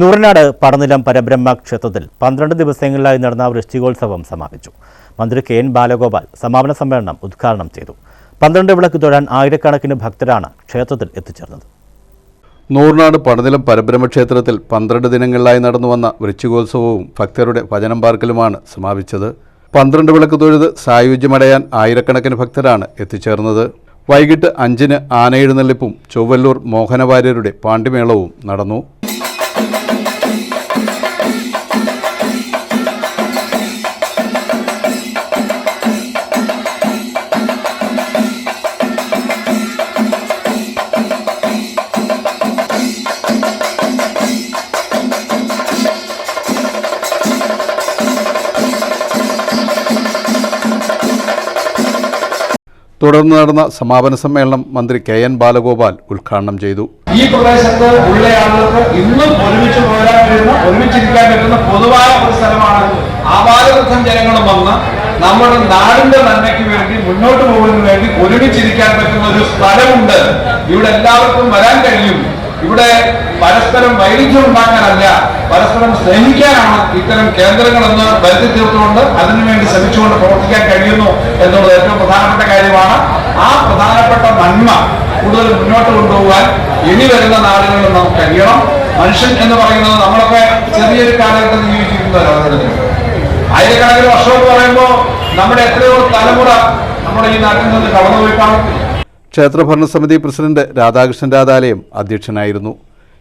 നൂറനാട് പടനിലം പരബ്രഹ്മ ക്ഷേത്രത്തിൽ പന്ത്രണ്ട് ദിവസങ്ങളിലായി നടന്ന വൃശ്ചികോത്സവം സമാപിച്ചു. മന്ത്രി കെ എൻ ബാലഗോപാൽ സമാപന സമ്മേളനം ഉദ്ഘാടനം ചെയ്തു. പന്ത്രണ്ട് വിളക്ക് തൊഴാൻ ആയിരക്കണക്കിന് ഭക്തരാണ് ക്ഷേത്രത്തിൽ എത്തിച്ചേർന്നത്. നൂറിനാട് പടനിലം പരബ്രഹ്മ ക്ഷേത്രത്തിൽ പന്ത്രണ്ട് ദിനങ്ങളിലായി നടന്നു വന്ന വൃശ്ചികോത്സവവും ഭക്തരുടെ ഭജനം പാർക്കലുമാണ് സമാപിച്ചത്. പന്ത്രണ്ട് വിളക്ക് തൊഴുത് സായുജ്യമടയാൻ ആയിരക്കണക്കിന് ഭക്തരാണ് എത്തിച്ചേർന്നത്. വൈകിട്ട് അഞ്ചിന് ആനയെഴുന്നള്ളിപ്പും ചൊവ്വല്ലൂർ മോഹനവാര്യരുടെ പാണ്ഡിമേളവും നടന്നു. തുടർന്ന് നടന്ന സമാപന സമ്മേളനം മന്ത്രി കെ എൻ ബാലഗോപാൽ ഉദ്ഘാടനം ചെയ്തു. ഈ പ്രദേശത്ത് ഉള്ള ആളുകൾക്ക് ഇന്നും ഒരുമിച്ച് പോരാൻ കഴിയുന്ന ഒരുമിച്ചിരിക്കാൻ പറ്റുന്ന പൊതുവായ ഒരു സ്ഥലമാണ് ആപാലവൃദ്ധം ജനങ്ങളും വന്ന് നമ്മുടെ നാടിന്റെ നന്മയ്ക്ക് വേണ്ടി മുന്നോട്ട് പോകുന്നതിന് വേണ്ടി ഒരുമിച്ചിരിക്കാൻ പറ്റുന്ന ഒരു സ്ഥലമുണ്ട്. ഇവിടെ എല്ലാവർക്കും വരാൻ കഴിയും. ഇവിടെ പരസ്പരം വൈരുദ്ധ്യം ഉണ്ടാക്കാനല്ല പരസ്പരം സ്നേഹിക്കാനാണ് ഇത്തരം കേന്ദ്രങ്ങളെന്ന് വരുത്തി തീർത്തുകൊണ്ട് അതിനുവേണ്ടി ശ്രമിച്ചുകൊണ്ട് പ്രവർത്തിക്കാൻ കഴിയുന്നു എന്നുള്ളത് ഏറ്റവും പ്രധാനപ്പെട്ട കാര്യമാണ്. ആ പ്രധാനപ്പെട്ട നന്മ കൂടുതൽ മുന്നോട്ട് കൊണ്ടുപോകാൻ ഇനി വരുന്ന നാടുകളിൽ നമുക്ക് കഴിയണം. മനുഷ്യൻ എന്ന് പറയുന്നത് നമ്മളൊക്കെ ചെറിയൊരു കാലഘട്ടത്തിൽ ജീവിച്ചിരുന്നവരാണ് ആയിരക്കണക്കിന് വർഷം എന്ന് പറയുമ്പോൾ നമ്മുടെ എത്രയോ തലമുറ നമ്മുടെ ഈ നാട്ടിൽ നിന്ന് കടന്നുപോയിട്ടാണ്. ക്ഷേത്ര ഭരണസമിതി പ്രസിഡന്റ് രാധാകൃഷ്ണൻ രാധാലയം അധ്യക്ഷനായിരുന്നു.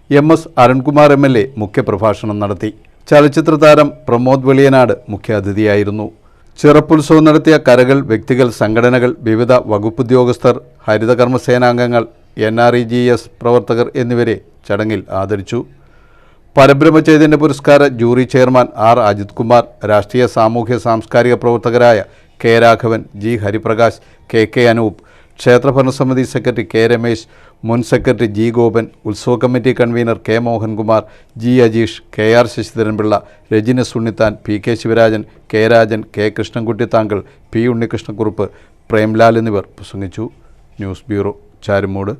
M S Arunkumar M L A മുഖ്യപ്രഭാഷണം നടത്തി. ചലച്ചിത്ര താരം പ്രമോദ് വെളിയനാട് മുഖ്യാതിഥിയായിരുന്നു. ചെറുപ്പുത്സവം നടത്തിയ കരകൾ വ്യക്തികൾ സംഘടനകൾ വിവിധ വകുപ്പുദ്യോഗസ്ഥർ ഹരിതകർമ്മസേനാംഗങ്ങൾ N R E G S പ്രവർത്തകർ എന്നിവരെ ചടങ്ങിൽ ആദരിച്ചു. പരബ്രഹ്മചൈതന്യ പുരസ്കാര jury chairman R Ajith Kumar രാഷ്ട്രീയ സാമൂഹ്യ സാംസ്കാരിക പ്രവർത്തകരായ K Raghavan G Hariprakash K K Anoop ക്ഷേത്ര ഭരണസമിതി സെക്രട്ടറി കെ രമേശ് മുൻ സെക്രട്ടറി ജി ഗോപൻ ഉത്സവ committee convener K Mohankumar G Ajeesh K R Sasidharanpillai Rajina Sunnithan P K Sivarajan K Rajan K Krishnankutty താങ്കൾ P Unnikrishnakurup Premlal എന്നിവർ പ്രസംഗിച്ചു. News bureau Charummood.